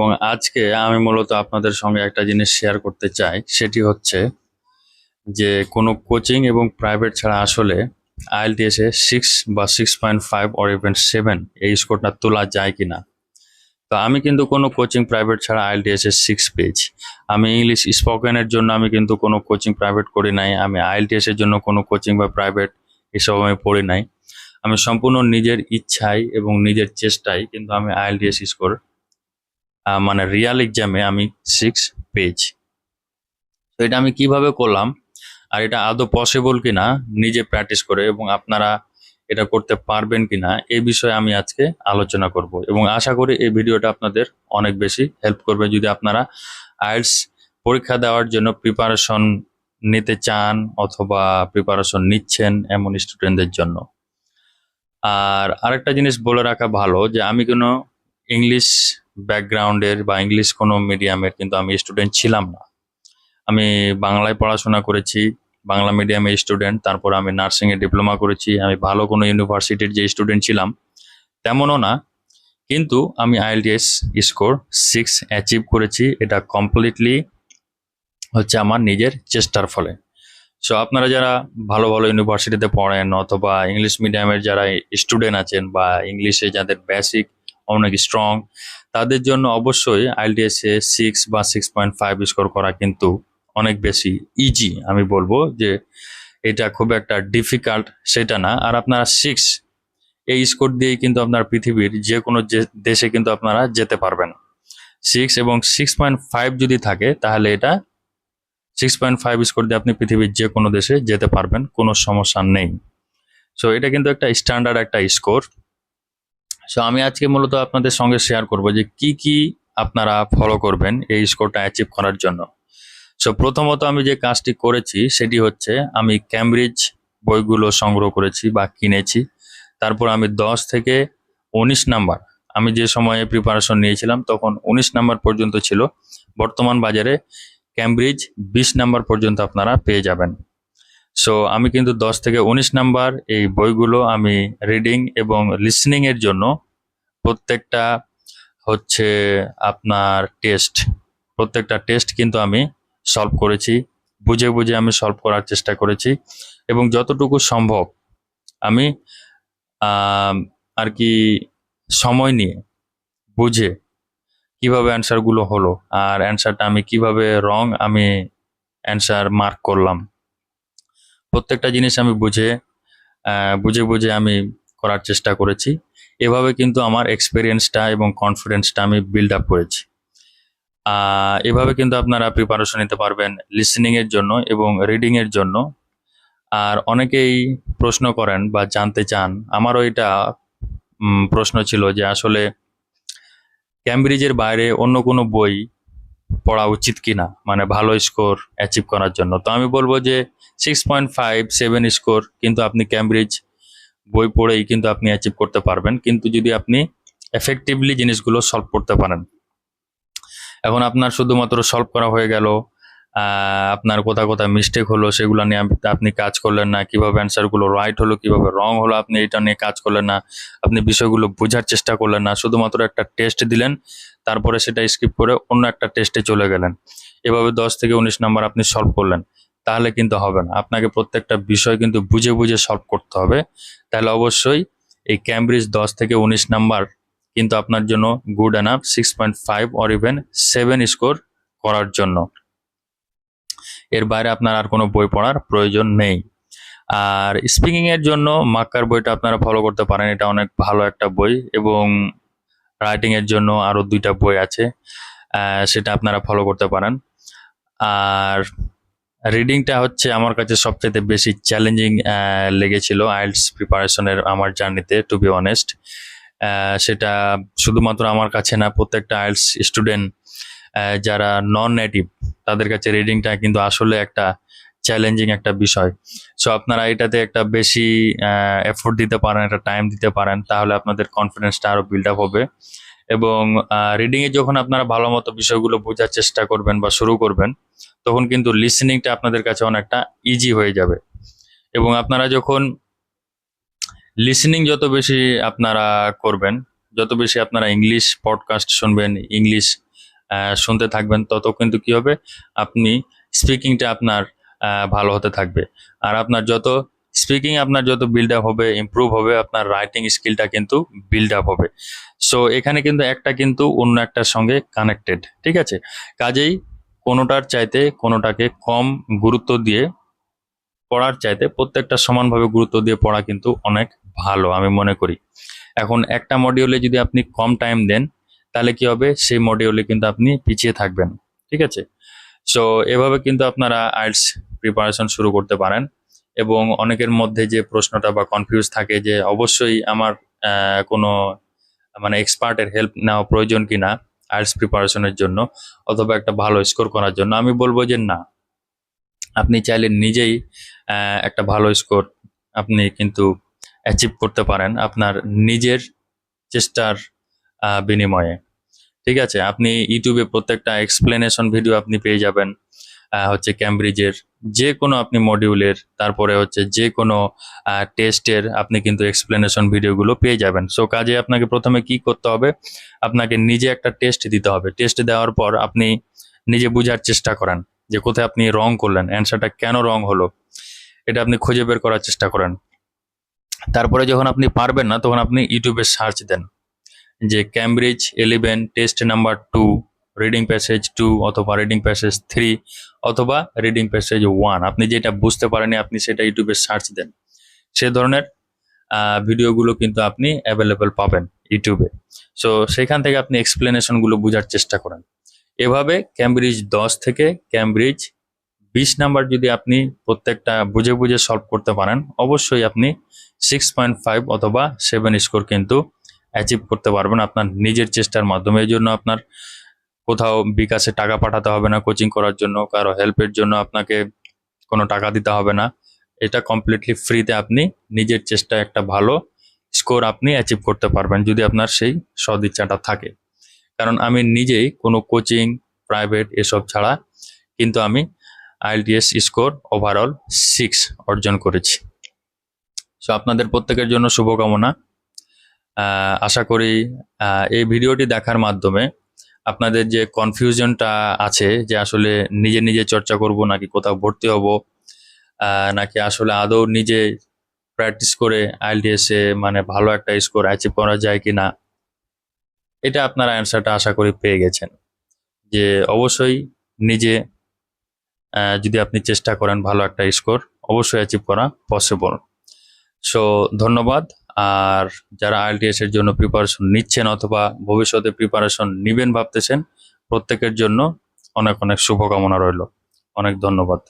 এবং আজকে আমি মূলত আপনাদের সঙ্গে একটা জিনিস শেয়ার করতে চাই, সেটি হচ্ছে যে কোনো কোচিং এবং প্রাইভেট ছাড়া আসলে আইএলটিএস সিক্স বা six point five or even seven এই স্কোরটা তোলা যায় কিনা। তো আমি কিন্তু কোনো কোচিং প্রাইভেট ছাড়া আইএলটিএস সিক্স পেজ আমি ইংলিশ স্পোকেনের জন্য আমি কিন্তু কোনো কোচিং প্রাইভেট করি নাই। আমি আইএলটিএস এর জন্য কোনো কোচিং বা প্রাইভেট এসব আমি পড়ি নাই। আমি সম্পূর্ণ নিজের ইচ্ছায় এবং নিজের চেষ্টায় কিন্তু আমি আইএলটিএস স্কোর মানে রিয়াল এক্সামে আমি সিক্স পেয়েছি। তো এটা আমি কীভাবে করলাম? আর এটা আদৌ পসিবল কিনা? নিজে প্র্যাকটিস করে এবং আপনারা এটা করতে পারবেন কিনা? এই বিষয়ে আমি আজকে আলোচনা করব এবং আশা করি এই ভিডিওটা আপনাদের অনেক বেশি হেল্প করবে। যদি আপনারা আইএলস পরীক্ষা দেওয়ার জন্য প্রিপারেশন নিতে চান অথবা প্রিপারেশন নিচ্ছেন এমন স্টুডেন্টদের জন্য। আর আরেকটা জিনিস বলে রাখা ভালো যে আমি কোনো ইংলিশ ব্যাকগ্রাউন্ডের বা ইংলিশ কোনো মিডিয়ামের কিন্তু আমি স্টুডেন্ট ছিলাম না। আমি বাংলায় পড়াশোনা করেছি, বাংলা মিডিয়ামে স্টুডেন্ট তারপর আমি নার্সিংয়ে ডিপ্লোমা করেছি, আমি ভালো কোনো ইউনিভার্সিটির যে স্টুডেন্ট ছিলাম, তেমনও না। কিন্তু আমি আইএলটিএস স্কোর সিক্স অ্যাচিভ করেছি, এটা কমপ্লিটলি হচ্ছে আমার নিজের চেষ্টার ফলে। সো আপনারা যারা ভালো ভালো ইউনিভার্সিটিতে পড়েন অথবা ইংলিশ মিডিয়ামের যারা স্টুডেন্ট আছেন বা ইংলিশে যাদের বেসিক অনেক স্ট্রং তাদের জন্য অবশ্যই আইএলটিএস সিক্স বা সিক্স পয়েন্ট ফাইভ স্কোর করা কিন্তু অনেক বেশি ইজি আমি বলব যে এটা খুব একটা ডিফিকাল্ট সেটা না। আর আপনারা সিক্স এই স্কোর দিয়েই কিন্তু আপনার পৃথিবীর যে কোনো দেশে কিন্তু আপনারা যেতে পারবেন। সিক্স এবং সিক্স পয়েন্ট ফাইভ যদি থাকে, তাহলে এটা সিক্স পয়েন্ট ফাইভ স্কোর দিয়ে আপনি পৃথিবীর যে কোনো দেশে যেতে পারবেন, কোনো সমস্যা নেই। সো এটা কিন্তু একটা স্ট্যান্ডার্ড একটা স্কোর সো আমি আজকে মূলত আপনাদের সঙ্গে শেয়ার করব যে কি কি আপনারা ফলো করবেন এই স্কোরটা অ্যাচিভ করার জন্য। সো প্রথমত আমি যে কাজটি করেছি সেটি হচ্ছে আমি ক্যামব্রিজ বইগুলো সংগ্রহ করেছি বা কিনেছি। তারপর আমি দশ থেকে উনিশ নাম্বার আমি যে সময়ে প্রিপারেশন নিয়েছিলাম তখন উনিশ নাম্বার পর্যন্ত ছিল। বর্তমান বাজারে ক্যামব্রিজ বিশ নাম্বার পর্যন্ত আপনারা পেয়ে যাবেন। সো আমি কিন্তু দশ থেকে উনিশ নাম্বার এই বইগুলো আমি রিডিং এবং লিসনিং এর জন্য প্রত্যেকটা হচ্ছে আপনার টেস্ট প্রত্যেকটা টেস্ট কিন্তু আমি সলভ করেছি, বুঝে বুঝে আমি সলভ করার চেষ্টা করেছি এবং যতটুকু সম্ভব আমি আর কি সময় নিয়ে বুঝে কীভাবে অ্যান্সারগুলো হলো আর অ্যান্সারটা আমি কীভাবে রং আমি অ্যান্সার মার্ক করলাম। প্রত্যেকটা জিনিস আমি বুঝে বুঝে বুঝে আমি করার চেষ্টা করেছি। এভাবে কিন্তু আমার এক্সপিরিয়েন্সটা এবং কনফিডেন্সটা আমি বিল্ড আপ করেছি। এভাবে কিন্তু আপনারা প্রিপারেশন নিতে পারবেন লিসনিং এর জন্য এবং রিডিং এর জন্য। আর অনেকেই প্রশ্ন করেন বা জানতে চান, আমারও এটা প্রশ্ন ছিল যে আসলে ক্যামব্রিজের বাইরে অন্য কোনো বই পড়া উচিত কিনা? মানে ভালো স্কোর অ্যাচিভ করার জন্য। তো আমি বলব যে six point five seven score কিন্তু আপনি ক্যামব্রিজ বই পড়েই কিন্তু আপনি অ্যাচিভ করতে পারবেন। কিন্তু যদি আপনি এফেক্টিভলি জিনিসগুলো সলভ করতে পারেন। এখন আপনার শুধুমাত্র সলভ করা হয়ে গেল আপনার কোথা কোথাও মিস্টেক হলো সেগুলো নিয়ে আপনি কাজ করলেন না, কীভাবে অ্যান্সারগুলো রাইট হলো, কীভাবে রং হলো, আপনি এটা নিয়ে কাজ করলেন না, আপনি বিষয়গুলো বোঝার চেষ্টা করলেন না, শুধুমাত্র একটা টেস্ট দিলেন, তারপরে সেটা স্কিপ করে অন্য একটা টেস্টে চলে গেলেন। এভাবে দশ থেকে উনিশ নাম্বার আপনি সলভ করলেন। তাহলে কিন্তু হবে না। আপনাকে প্রত্যেকটা বিষয় কিন্তু বুঝে বুঝে সলভ করতে হবে। তাহলে অবশ্যই এই ক্যামব্রিজ দশ থেকে উনিশ নাম্বার কিন্তু আপনার জন্য good enough six point five or even seven score করার জন্য। এর বাইরে আপনার আর কোনো বই পড়ার প্রয়োজন নেই। আর স্পিকিং এর জন্য মাক্কার বইটা আপনারা ফলো করতে পারেন। এটা অনেক ভালো একটা বই এবং রাইটিং এর জন্য আরও দুইটা বই আছে সেটা আপনারা ফলো করতে পারেন। আর রিডিংটা হচ্ছে আমার কাছে সবচেয়ে বেশি চ্যালেঞ্জিং লেগেছিল আইএলটিএস প্রিপারেশনের আমার জার্নিতে টু বি অনেস্ট সেটা শুধুমাত্র আমার কাছে না, প্রত্যেকটা আইএলটিএস স্টুডেন্ট যারা নন নেটিভ তাদের কাছে রিডিংটা কিন্তু আসলে একটা চ্যালেঞ্জিং একটা বিষয়। সো আপনারা এটাতে একটা বেশি এফোর্ট দিতে পারেন, একটা টাইম দিতে পারেন, তাহলে আপনাদের কনফিডেন্সটা আরও বিল্ড আপ হবে। এবং রিডিং এ যখন আপনারা ভালো মতো বিষয়গুলো বোঝার চেষ্টা করবেন বা শুরু করবেন, তখন কিন্তু লিসেনিংটা আপনাদের কাছে অনেকটা ইজি হয়ে যাবে। এবং আপনারা যখন লিসেনিং যত বেশি আপনারা করবেন, যত বেশি আপনারা ইংলিশ পডকাস্ট শুনবেন ইংলিশ শুনতে থাকবেন, তত কিন্তু কি হবে, আপনি স্পিকিংটা আপনার ভালো হতে থাকবে। আর আপনার যত স্পিকিং আপনার যত বিল্ড আপ হবে ইমপ্রুভ হবে, আপনার রাইটিং স্কিলটা কিন্তু বিল্ড আপ হবে। সো এখানে কিন্তু একটা কিন্তু অন্য একটার সঙ্গে কানেক্টেড ঠিক আছে? কাজেই কোনোটার চাইতে কোনোটাকে কম গুরুত্ব দিয়ে পড়ার চাইতে প্রত্যেকটা সমানভাবে গুরুত্ব দিয়ে পড়া কিন্তু অনেক ভালো, আমি মনে করি। এখন একটা মডিউলে যদি আপনি কম টাইম দেন, তাহলে কি হবে? সেই মডিউলে কিন্তু আপনি পিছিয়ে থাকবেন, ঠিক আছে? সো এভাবে কিন্তু আপনারা আইএলস প্রিপারেশন শুরু করতে পারেন। এবং অনেকের মধ্যে যে প্রশ্নটা বা কনফিউজ থাকে যে অবশ্যই আমার কোনো মানে এক্সপার্টের হেল্প নেওয়া প্রয়োজন কি না আইএলস প্রিপারেশনের জন্য অথবা একটা ভালো স্কোর করার জন্য, আমি বলব যে না। আপনি চাইলে নিজেই একটা ভালো স্কোর আপনি কিন্তু অ্যাচিভ করতে পারেন আপনার নিজের চেষ্টার বিনিময়ে। ঠিক আছে? আপনি ইউটিউবে প্রত্যেকটা এক্সপ্লেনেশন ভিডিও আপনি পেয়ে যাবেন হচ্ছে ক্যামব্রিজের যে কোনো আপনি মডিউলের তারপরে হচ্ছে যে কোনো টেস্টের আপনি কিন্তু এক্সপ্লেনেশন ভিডিওগুলো পেয়ে যাবেন। সো কাজে আপনাকে প্রথমে কি করতে হবে? আপনাকে নিজে একটা টেস্ট দিতে হবে। টেস্ট দেওয়ার পর আপনি নিজে বোঝার চেষ্টা করেন যে কোথায় আপনি রং করলেন অ্যান্সারটা কেন রং হলো? এটা আপনি খুঁজে বের করার চেষ্টা করেন। তারপরে যখন আপনি পারবেন না, তখন আপনি ইউটিউবে সার্চ দেন যে Cambridge eleven test number two reading passage two অথবা রিডিং প্যাসেজ থ্রি অথবা রিডিং প্যাসেজ ওয়ান আপনি যেটা বুঝতে পারেনি আপনি সেটা ইউটিউবে সার্চ দেন। সে ধরনের ভিডিওগুলো কিন্তু আপনি অ্যাভেলেবেল পাবেন ইউটিউবে। সো সেখান থেকে আপনি এক্সপ্লেনেশনগুলো বোঝার চেষ্টা করেন। এভাবে ক্যামব্রিজ দশ থেকে ক্যামব্রিজ বিশ নাম্বার যদি আপনি প্রত্যেকটা বুঝে বুঝে সলভ করতে পারেন, অবশ্যই আপনি সিক্স পয়েন্ট ফাইভ অথবা সেভেন স্কোর কিন্তু অ্যাচিভ করতে পারবেন আপনার নিজের চেষ্টার মাধ্যমে। এই জন্য আপনার কোথাও বিকাশে টাকা পাঠাতে হবে না কোচিং করার জন্য, কারও হেল্পের জন্য আপনাকে কোনো টাকা দিতে হবে না। এটা কমপ্লিটলি ফ্রিতে আপনি নিজের চেষ্টায় একটা ভালো স্কোর আপনি অ্যাচিভ করতে পারবেন যদি আপনার সেই সদিচ্ছাটা থাকে। কারণ আমি নিজেই কোনো কোচিং প্রাইভেট এসব ছাড়া কিন্তু আমি আইএলটিএস স্কোর ওভারঅল সিক্স অর্জন করেছি। সো আপনাদের প্রত্যেকের জন্য শুভকামনা। আশা করি এই ভিডিওটি দেখার মাধ্যমে আপনাদের যে কনফিউশনটা আছে যে আসলে নিজে নিজে চর্চা করব নাকি কোথাও ভর্তি হব নাকি আসলে আদৌ নিজে প্র্যাকটিস করে আইএলটিএস মানে ভালো একটা স্কোর অ্যাচিভ করা যায় কি না এটা আপনারা অ্যান্সারটা আশা করি পেয়ে গেছেন। যে অবশ্যই নিজে যদি আপনি চেষ্টা করেন ভালো একটা স্কোর অবশ্যই অ্যাচিভ করা পসিবল সো ধন্যবাদ। আর যারা আইএলটিএস এর জন্য প্রিপারেশন নিচ্ছেন অথবা ভবিষ্যতে প্রিপারেশন নিবেন ভাবতেছেন, প্রত্যেকের জন্য অনেক অনেক শুভকামনা রইল। অনেক ধন্যবাদ।